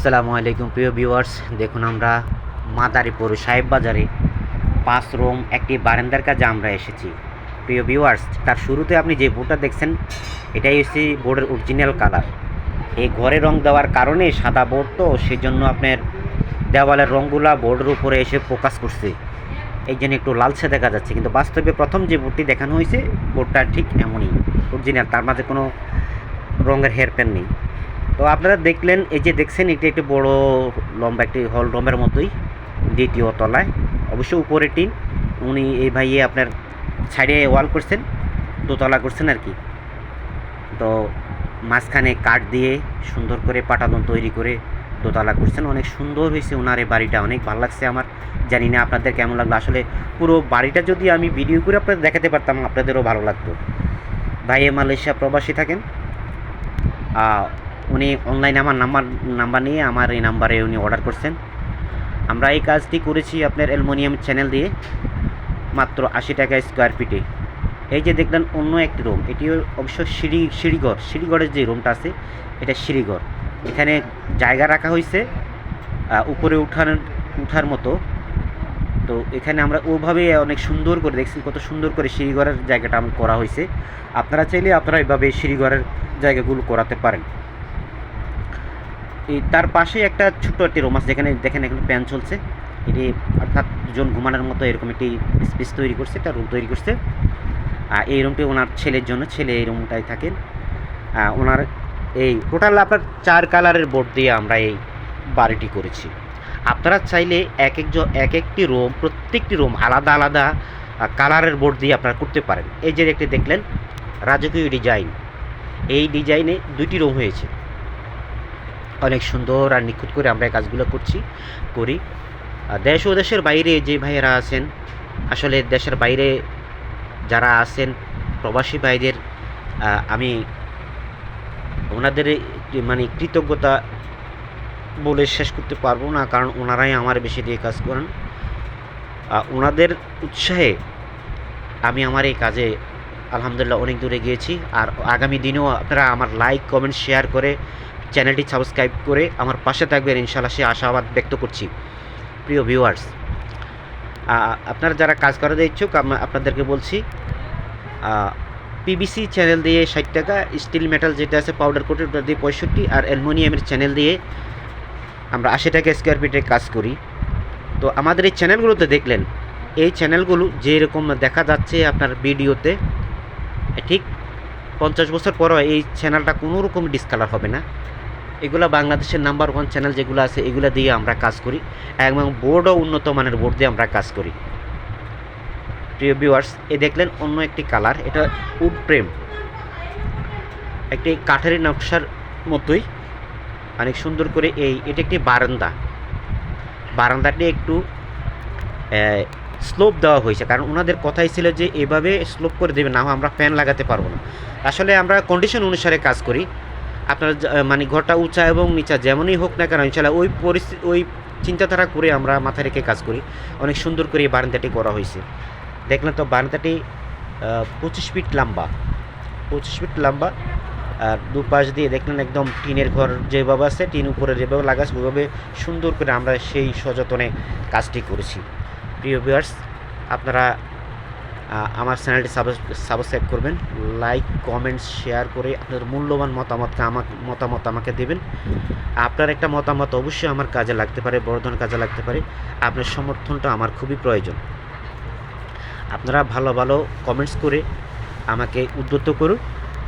আসসালামু আলাইকুম, প্রিয় ভিউয়ার্স। দেখুন আমরা মাদারীপুর সাহেব বাজারে পাঁচ রুম, একটি বারান্দার কাজে আমরা এসেছি। প্রিয় ভিউয়ার্স, তার শুরুতে আপনি যে বোর্ডটা দেখছেন, এটাই হচ্ছে বোর্ডের অরিজিনাল কালার এই ঘরে রং দেওয়ার কারণে সাদা বোর্ড তো, সেজন্য আপনার দেওয়ালের রঙগুলা বোর্ডের উপরে এসে ফোকাস করছে। এই জন্য একটু লালচে দেখা যাচ্ছে, কিন্তু বাস্তবে প্রথম যে বোর্ডটি দেখানো হয়েছে, বোর্ডটা ঠিক এমনই অরিজিনাল তার মাঝে কোনো রঙের হেয়ারপ্যান নেই। তো আপনারা দেখলেন, এই যে দেখছেন, এটি একটি বড় লম্বা একটি হল রুমের মতোই, দ্বিতীয় তলায়। অবশ্য উপরে টিন, উনি এই ভাইয়ে আপনার সাইডে ওয়াল করছেন, দোতলা করছেন আর কি। তো মাঝখানে কাঠ দিয়ে সুন্দর করে পাটাতন তৈরি করে দোতলা করছেন। অনেক সুন্দর হয়েছে ওনার এই বাড়িটা, অনেক ভালো লাগছে আমার। জানি না আপনাদের কেমন লাগল। আসলে পুরো বাড়িটা যদি আমি ভিডিও করে আপনাদের দেখাতে পারতাম, আপনাদেরও ভালো লাগতো। ভাইয়ে মালয়েশিয়া প্রবাসী থাকেন। উনি অনলাইনে আমার নাম্বার নাম্বার নিয়ে আমার এই নাম্বারে উনি অর্ডার করছেন। আমরা এই কাজটি করেছি আপনার অ্যালমোনিয়াম চ্যানেল দিয়ে মাত্র আশি টাকা স্কোয়ার ফিটে এই যে দেখলেন অন্য একটি রুম এটি অবশ্য সিঁড়ি, সিঁড়িঘর, সিঁড়িঘরের যে রুমটা আছে, এটা সিঁড়িঘর। এখানে জায়গা রাখা হয়েছে উপরে উঠানোর উঠার মতো। তো এখানে আমরা ওভাবে অনেক সুন্দর করে দেখছি, কত সুন্দর করে সিঁড়িঘরের জায়গাটা করা হয়েছে। আপনারা চাইলে আপনারা এইভাবে সিঁড়িঘরের জায়গাগুলো করাতে পারেন। তার পাশে একটা ছোট্ট একটি রুম আছে যেখানে দেখেন এখানে প্যান চলছে। এটি অর্থাৎ দুজন ঘুমানোর মতো এরকম একটি স্পেস তৈরি করছে, একটা রুম তৈরি করছে। আর এই রুমটি ওনার ছেলের জন্য, ছেলে এই রুমটাই থাকেন। ওনার এই টোটাল আপনার চার কালারের বোর্ড দিয়ে আমরা এই বাড়িটি করেছি। আপনারা চাইলে এক একজন এক একটি রুম প্রত্যেকটি রুম আলাদা আলাদা কালারের বোর্ড দিয়ে আপনারা করতে পারেন। এই যে একটি দেখলেন, রাজকীয় ডিজাইন এই ডিজাইনে দুইটি রুম হয়েছে। অনেক সুন্দর আর নিখুঁত করে আমরা এই কাজগুলো করছি, করি। আর দেশ ও দেশের বাইরে যে ভাইয়েরা আছেন, আসলে দেশের বাইরে যারা আছেন, প্রবাসী ভাইদের আমি ওনাদের মানে কৃতজ্ঞতা বলে শেষ করতে পারব না, কারণ ওনারাই আমার বেশি দিয়ে কাজ করেন। ওনাদের উৎসাহে আমি আমার এই কাজে আলহামদুলিল্লাহ অনেক দূরে গিয়েছি আর আগামী দিনেও আপনারা আমার লাইক কমেন্ট শেয়ার করে চ্যানেলটি সাবস্ক্রাইব করে আমার পাশে থাকবেন ইনশাল্লাহ সে আশাবাদ ব্যক্ত করছি। প্রিয় ভিউয়ার্স আপনারা যারা কাজ করাতে ইচ্ছুক আপনাদেরকে বলছি পিবিসি চ্যানেল দিয়ে ষাট টাকা স্টিল মেটাল যেটা আছে পাউডার কোটের ওটা দিয়ে পঁয়ষট্টি, আর অ্যালুমিনিয়ামের চ্যানেল দিয়ে আমরা আশি টাকা স্কোয়ার ফিটে কাজ করি। তো আমাদের এই চ্যানেলগুলোতে দেখলেন, এই চ্যানেলগুলো যেরকম দেখা যাচ্ছে আপনার ভিডিওতে, ঠিক পঞ্চাশ বছর পরও এই চ্যানেলটা কোনো রকম ডিসকালার হবে না। এগুলো বাংলাদেশের নাম্বার ওয়ান চ্যানেল যেগুলো আছে, এগুলো দিয়ে আমরা কাজ করি এবং বোর্ডও উন্নত মানের বোর্ড দিয়ে আমরা কাজ করি। প্রিয় ভিউয়ার্স এ দেখলেন অন্য একটি কালার এটা উড প্রেম। একটি কাঠের নকশার মতোই, অনেক সুন্দর করে এই, এটা একটি বারান্দা। বারান্দাটি একটু স্লোপ দেওয়া হয়েছে, কারণ ওনাদের কথাই ছিল যে এভাবে স্লোপ করে দেবে না আমরা ফ্যান লাগাতে পারব না। আসলে আমরা কন্ডিশন অনুসারে কাজ করি। আপনার মানে ঘরটা উঁচা এবং নিচা যেমনই হোক না কেন, ইনশাল্লাহ ওই পরিস্থিতি ওই চিন্তাধারা করে আমরা মাথায় রেখে কাজ করি। অনেক সুন্দর করে এই বারান্দাটি করা হয়েছে। দেখলেন তো বারান্দাটি পঁচিশ ফিট লম্বা। পঁচিশ ফিট লম্বা। আর দুপাশ দিয়ে দেখলেন একদম টিনের ঘর যেভাবে আছে, টিন উপরে যেভাবে লাগাচ্ছে ওইভাবে সুন্দর করে আমরা সেই সযতনে কাজটি করেছি। প্রিয় ভিউয়ার্স আপনারা আমার চ্যানেলটি সাবস্ক্রাইব করবেন লাইক কমেন্ট শেয়ার করে আপনার মূল্যবান মতামতকে আমাকে মতামত আমাকে দেবেন। আপনার একটা মতামত অবশ্যই আমার কাজে লাগতে পারে বড় ধরনের কাজে লাগতে পারে। আপনার সমর্থনটা আমার খুবই প্রয়োজন। আপনারা ভালো ভালো কমেন্টস করে আমাকে উদ্যত করুন।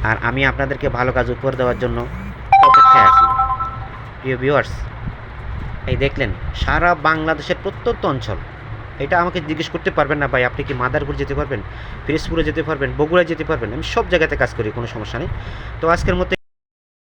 আর আমি আপনাদেরকে ভালো কাজ উপহার দেওয়ার জন্য অপেক্ষায় আছি। প্রিয় ভিউয়ার্স এই দেখলেন, সারা বাংলাদেশের প্রত্যন্ত অঞ্চল এটা আমাকে জিজ্ঞেস করতে পারবেন না, ভাই। আপনি কি মাদারপুর যেতে পারবেন? ফিরোজপুরে যেতে পারবেন? বগুড়ায় যেতে পারবেন? আমি সব জায়গাতে কাজ করি, কোনো সমস্যা নেই। তো আজকের মতো